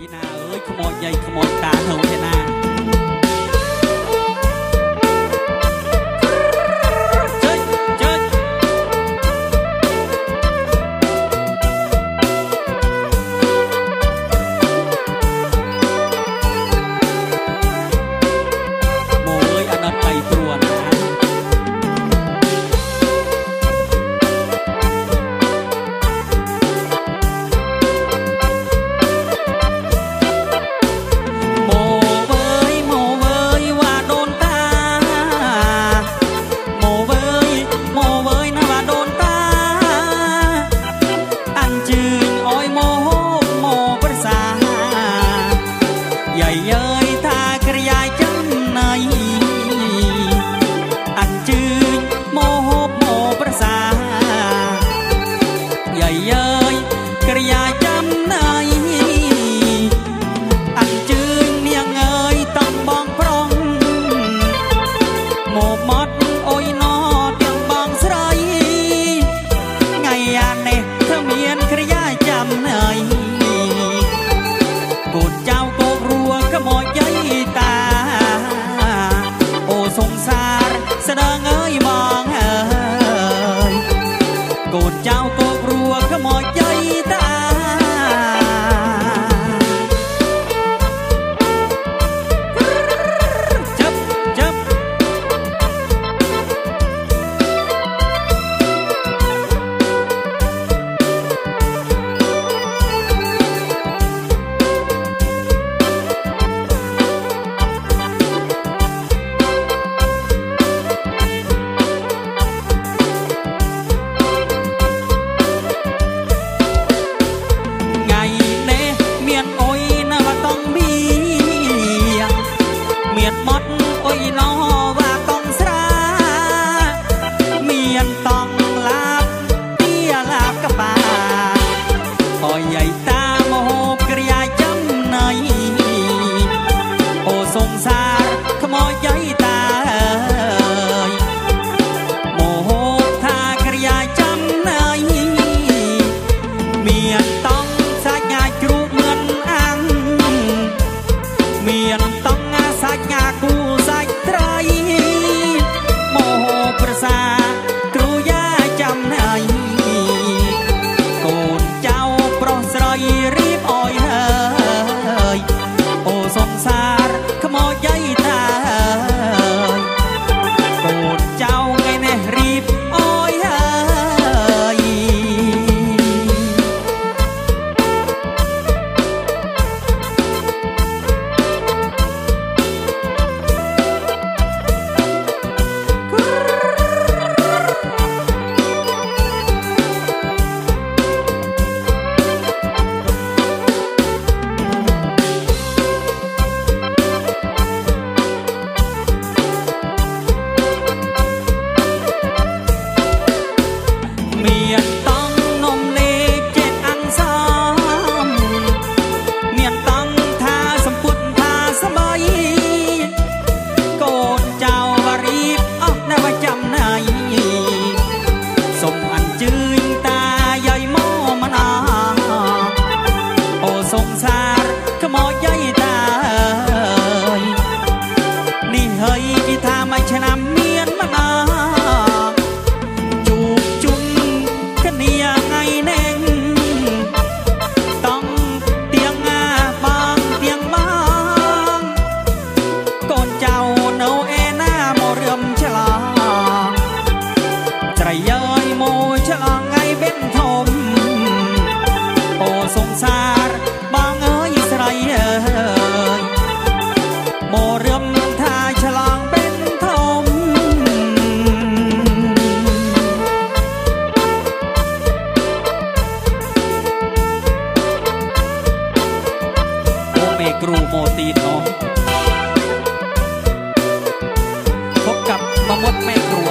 อีนาเอ้ยขโมยใหญ่ขโมยตาเถอะเน้า ใหญ่ย้าย นางเอ้ยมา សារខ្មោចយាយតាអើយមោហថាក្រាចាំណៃមាន เรื่ทาลองเป็นทมโอเมกรูโมตีโนพบกับมมดแม่ครู